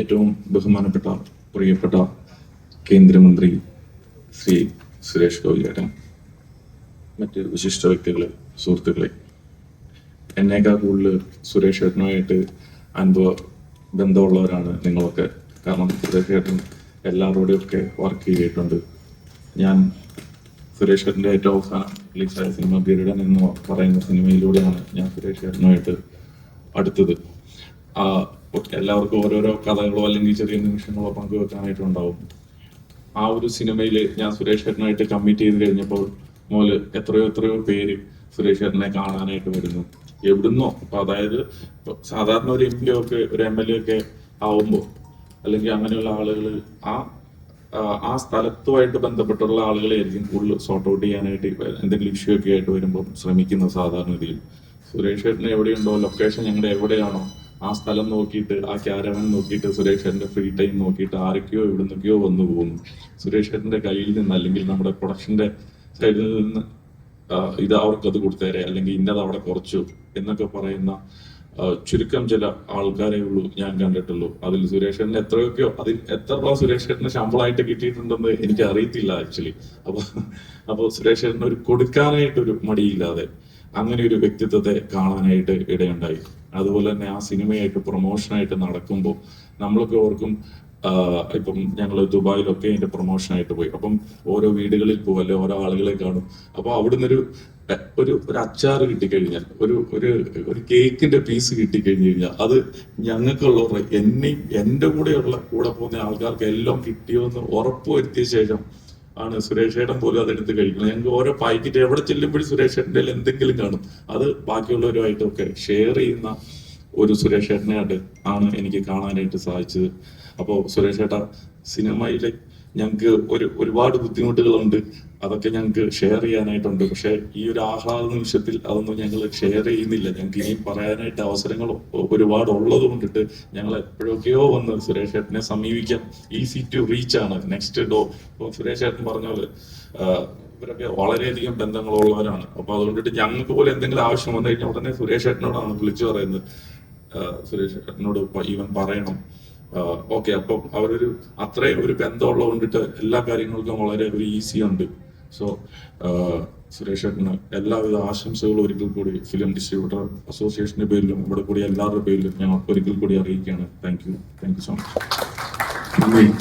ഏറ്റവും ബഹുമാനപ്പെട്ട പ്രിയപ്പെട്ട കേന്ദ്രമന്ത്രി ശ്രീ സുരേഷ് ഗോപി ചേട്ടൻ മറ്റ് വിശിഷ്ട വ്യക്തികളെ സുഹൃത്തുക്കളെ. എന്നേക്കാൾ കൂടുതൽ സുരേഷ് ചേട്ടനുമായിട്ട് അനുഭവ ബന്ധമുള്ളവരാണ് നിങ്ങളൊക്കെ. കാരണം സുരേഷ് ചേട്ടൻ എല്ലാവരോടും ഒക്കെ വർക്ക് ചെയ്തിട്ടുണ്ട്. ഞാൻ സുരേഷ് ചേട്ടന്റെ ഏറ്റവും അവസാനം റിലീസായ സിനിമ ഗരുഡൻ എന്ന് പറയുന്ന സിനിമയിലൂടെയാണ് ഞാൻ സുരേഷ് ചേട്ടനുമായിട്ട് അടുത്തത്. എല്ലാവർക്കും ഓരോരോ കഥകളോ അല്ലെങ്കിൽ ചെറിയ നിമിഷങ്ങളോ പങ്കുവെക്കാനായിട്ടുണ്ടാവും. ആ ഒരു സിനിമയിൽ ഞാൻ സുരേഷ് ചേട്ടനായിട്ട് കമ്മിറ്റ് ചെയ്ത് കഴിഞ്ഞപ്പോൾ മോൽ എത്രയോ എത്രയോ പേര് സുരേഷ് ചേട്ടനെ കാണാനായിട്ട് വരുന്നു. എവിടുന്നോ അപ്പൊ അതായത് സാധാരണ ഒരു എം പി ഒക്കെ ഒരു എം എൽ എ ഒക്കെ ആവുമ്പോൾ അല്ലെങ്കിൽ അങ്ങനെയുള്ള ആളുകൾ ആ ആ, സ്ഥലത്തുമായിട്ട് ബന്ധപ്പെട്ടുള്ള ആളുകളെയായിരിക്കും കൂടുതൽ സോർട്ട് ഔട്ട് ചെയ്യാനായിട്ട് എന്തെങ്കിലും ഇഷ്യൂ ഒക്കെ ആയിട്ട് വരുമ്പോൾ ശ്രമിക്കുന്നത് സാധാരണ രീതിയിൽ സുരേഷ് ചേട്ടന് എവിടെയുണ്ടോ ലൊക്കേഷൻ ഞങ്ങളുടെ എവിടെയാണോ ആ സ്ഥലം നോക്കിയിട്ട് ആ ക്യാരവൻ നോക്കിയിട്ട് സുരേഷ് ഫ്രീ ടൈം നോക്കിയിട്ട് ആരൊക്കെയോ എവിടുന്നൊക്കെയോ വന്നു പോകുന്നു. സുരേഷ് ചേട്ടന്റെ കയ്യിൽ നിന്ന് അല്ലെങ്കിൽ നമ്മുടെ പ്രൊഡക്ഷന്റെ സൈഡിൽ നിന്ന് ഇത് അത് കൊടുത്തേരെ അല്ലെങ്കിൽ ഇന്നത് അവിടെ കുറച്ചു എന്നൊക്കെ പറയുന്ന ചുരുക്കം ചില ആൾക്കാരെ ഉള്ളൂ ഞാൻ കണ്ടിട്ടുള്ളൂ. അതിൽ സുരേഷ് ചേട്ടന് എത്രയൊക്കെയോ അതിൽ എത്ര രൂപ സുരേഷ് ചേട്ടന് ശമ്പളമായിട്ട് കിട്ടിയിട്ടുണ്ടെന്ന് എനിക്ക് അറിയത്തില്ല ആക്ച്വലി അപ്പൊ അപ്പൊ ഒരു കൊടുക്കാനായിട്ട് ഒരു മടിയില്ലാതെ അങ്ങനെ ഒരു വ്യക്തിത്വത്തെ കാണാനായിട്ട് ഇടയുണ്ടായി. അതുപോലെ തന്നെ ആ സിനിമയായിട്ട് പ്രൊമോഷനായിട്ട് നടക്കുമ്പോൾ നമ്മളൊക്കെ ഓർക്കും ഇപ്പം ഞങ്ങൾ ദുബായിലൊക്കെ അതിന്റെ പ്രൊമോഷനായിട്ട് പോയി. അപ്പം ഓരോ വീടുകളിൽ പോകും അല്ലെ ഓരോ ആളുകളെ കാണും. അപ്പൊ അവിടുന്ന് ഒരു ഒരു ഒരു അച്ചാർ കിട്ടിക്കഴിഞ്ഞാൽ ഒരു ഒരു ഒരു കേക്കിന്റെ പീസ് കിട്ടിക്കഴിഞ്ഞു കഴിഞ്ഞാൽ അത് ഞങ്ങൾക്കുള്ള എന്നെയും എന്റെ കൂടെയുള്ള കൂടെ പോകുന്ന ആൾക്കാർക്ക് എല്ലാം കിട്ടിയോ എന്ന് ഉറപ്പുവരുത്തിയ ശേഷം ആണ് സുരേഷ് ഏട്ടൻ പോലും അതെടുത്ത് കഴിക്കുന്നത്. ഞങ്ങൾക്ക് ഓരോ പാക്കറ്റ് എവിടെ ചെല്ലുമ്പോഴും സുരേഷ് ഏട്ടന്റെ എന്തെങ്കിലും കാണും. അത് ബാക്കിയുള്ളവരുമായിട്ടൊക്കെ ഷെയർ ചെയ്യുന്ന ഒരു സുരേഷ് ഏട്ടനെയായിട്ട് ആണ് എനിക്ക് കാണാനായിട്ട് സാധിച്ചത്. അപ്പോൾ സുരേഷ് ഏട്ട സിനിമയിലെ ഞങ്ങൾക്ക് ഒരു ഒരുപാട് ബുദ്ധിമുട്ടുകളുണ്ട്. അതൊക്കെ ഞങ്ങൾക്ക് ഷെയർ ചെയ്യാനായിട്ടുണ്ട്. പക്ഷെ ഈ ഒരു ആഹ്ലാദ നിമിഷത്തിൽ അതൊന്നും ഞങ്ങൾ ഷെയർ ചെയ്യുന്നില്ല. ഞങ്ങൾക്ക് ഇനി പറയാനായിട്ട് അവസരങ്ങൾ ഒരുപാട് ഉള്ളത് കൊണ്ടിട്ട് ഞങ്ങൾ എപ്പോഴൊക്കെയോ വന്ന് സുരേഷ് ഏട്ടനെ സമീപിക്കാം. ഈസി ടു റീച്ച് ആണ്. നെക്സ്റ്റ് ഡോ ഇപ്പൊ സുരേഷ് ഏട്ടൻ പറഞ്ഞ പോലെ ഇവരൊക്കെ വളരെയധികം ബന്ധങ്ങളുള്ളവരാണ്. അപ്പൊ അതുകൊണ്ടിട്ട് ഞങ്ങൾക്ക് പോലെ എന്തെങ്കിലും ആവശ്യം വന്നു കഴിഞ്ഞാൽ ഉടനെ സുരേഷ് ഏട്ടനോടാണ് വിളിച്ചു പറയുന്നത്. സുരേഷ് ഏട്ടനോട് ഇവൻ പറയണം. ഓക്കെ അപ്പം അവരൊരു അത്രയും ഒരു ബന്ധമുള്ളത് കൊണ്ടിട്ട് എല്ലാ കാര്യങ്ങൾക്കും വളരെ ഒരു ഈസി ഉണ്ട്. സോ സുരേഷ് ഏട്ടന് എല്ലാവിധ ആശംസകളും ഒരിക്കൽ കൂടി ഫിലിം ഡിസ്ട്രിബ്യൂട്ടർ അസോസിയേഷന്റെ പേരിലും ഇവിടെ കൂടി എല്ലാവരുടെ പേരിലും ഞാൻ ഒരിക്കൽ കൂടി അറിയിക്കുകയാണ്. Thank you thank you so much